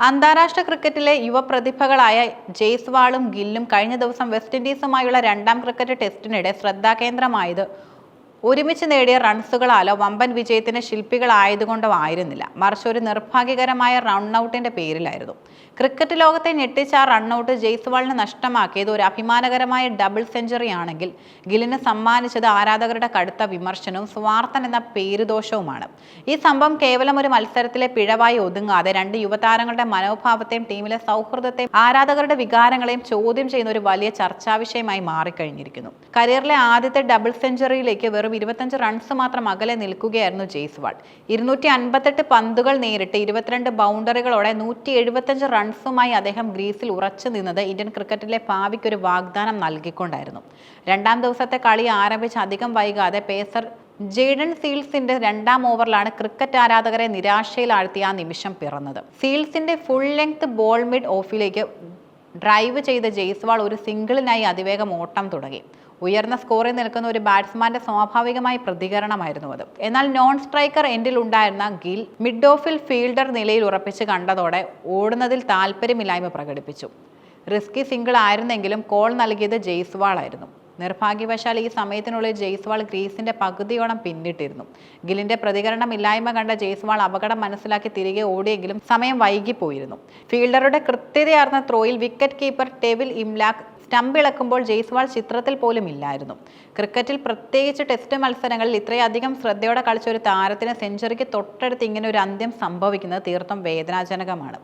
അന്താരാഷ്ട്ര ക്രിക്കറ്റിലെ യുവപ്രതിഭകളായ ജയ്സ്വാളും ഗില്ലും കഴിഞ്ഞ ദിവസം വെസ്റ്റ് ഇൻഡീസുമായുള്ള രണ്ടാം ക്രിക്കറ്റ് ടെസ്റ്റിനിടെ ശ്രദ്ധാകേന്ദ്രമായത് ഒരുമിച്ച് നേടിയ റൺസുകളാലോ വമ്പൻ വിജയത്തിന് ശില്പികളായതുകൊണ്ടോ ആയിരുന്നില്ല മറിച്ച് ഒരു നിർഭാഗ്യകരമായ റൺഔട്ടിന്റെ പേരിലായിരുന്നു. ക്രിക്കറ്റ് ലോകത്തെ ഞെട്ടിച്ച ആ റൺഔട്ട് ജയ്സ്വാളിന് നഷ്ടമാക്കിയത് ഒരു അഭിമാനകരമായ ഡബിൾ സെഞ്ചുറി ആണെങ്കിൽ ഗിലിന് സമ്മാനിച്ചത് ആരാധകരുടെ കടുത്ത വിമർശനവും സ്വാർത്ഥൻ എന്ന പേരുദോഷവുമാണ്. ഈ സംഭവം കേവലം ഒരു മത്സരത്തിലെ പിഴവായി ഒതുങ്ങാതെ രണ്ട് യുവതാരങ്ങളുടെ മനോഭാവത്തെയും ടീമിലെ സൗഹൃദത്തെയും ആരാധകരുടെ വികാരങ്ങളെയും ചോദ്യം ചെയ്യുന്ന ഒരു വലിയ ചർച്ചാവിഷയമായി മാറിക്കഴിഞ്ഞിരിക്കുന്നു. കരിയറിലെ ആദ്യത്തെ ഡബിൾ സെഞ്ചുറിയിലേക്ക് വെറും ഇരുപത്തഞ്ച് റൺസ് മാത്രം അകലെ നിൽക്കുകയായിരുന്നു ജയ്സ്വാൾ ഇരുന്നൂറ്റി അൻപത്തെട്ട് പന്തുകൾ നേരിട്ട് ഇരുപത്തിരണ്ട് ബൗണ്ടറികളോടെ നൂറ്റി എഴുപത്തഞ്ച് റൺസുമായി അദ്ദേഹം ഗ്രീസിൽ ഉറച്ചു നിന്നത് ഇന്ത്യൻ ക്രിക്കറ്റിലെ ഭാവിക്കൊരു വാഗ്ദാനം നൽകിക്കൊണ്ടായിരുന്നു. രണ്ടാം ദിവസത്തെ കളി ആരംഭിച്ച് അധികം വൈകാതെ പേസർ ജെയ്ഡൻ സീൽസിന്റെ രണ്ടാം ഓവറിലാണ് ക്രിക്കറ്റ് ആരാധകരെ നിരാശയിലാഴ്ത്തിയ ആ നിമിഷം പിറന്നത്. സീൽസിന്റെ ഫുൾ ലെങ്ത് ബോൾ മിഡ് ഓഫിലേക്ക് ഡ്രൈവ് ചെയ്ത ജയ്സ്വാൾ ഒരു സിംഗിളിനായി അതിവേഗം ഓട്ടം തുടങ്ങി. ഉയർന്ന സ്കോറിൽ നിൽക്കുന്ന ഒരു ബാറ്റ്സ്മാന്റെ സ്വാഭാവികമായ പ്രതികരണമായിരുന്നു അത്. എന്നാൽ നോൺ സ്ട്രൈക്കർ എൻഡിൽ ഉണ്ടായിരുന്ന ഗിൽ മിഡ് ഓഫിൽ ഫീൽഡർ നിലയിൽ ഉറപ്പിച്ച് കണ്ടതോടെ ഓടുന്നതിൽ താല്പര്യമില്ലായ്മ പ്രകടിപ്പിച്ചു. റിസ്കി സിംഗിൾ ആയിരുന്നെങ്കിലും കോൾ നൽകിയത് ജയ്സ്വാൾ ആയിരുന്നു നിർഭാഗ്യവശാൽ ഈ സമയത്തിനുള്ളിൽ ജയ്സ്വാൾ ഗ്രീസിന്റെ പകുതിയോളം പിന്നിട്ടിരുന്നു. ഗിലിന്റെ പ്രതികരണം ഇല്ലായ്മ കണ്ട ജയ്സ്വാൾ അപകടം മനസ്സിലാക്കി തിരികെ ഓടിയെങ്കിലും സമയം വൈകിപ്പോയിരുന്നു. ഫീൽഡറുടെ കൃത്യതയാർന്ന ത്രോയിൽ wicket keeper Tevin Imlach stump ഇളക്കുമ്പോൾ Jaiswal ചിത്രത്തിൽ പോലും ഇല്ലായിരുന്നു. ക്രിക്കറ്റിൽ പ്രത്യേകിച്ച് ടെസ്റ്റ് മത്സരങ്ങളിൽ ഇത്രയധികം ശ്രദ്ധയോടെ കളിച്ച ഒരു താരത്തിന് സെഞ്ചുറിക്ക് തൊട്ടടുത്ത് ഇങ്ങനെ ഒരു അന്ത്യം സംഭവിക്കുന്നത് തീർത്തും വേദനാജനകമാണ്.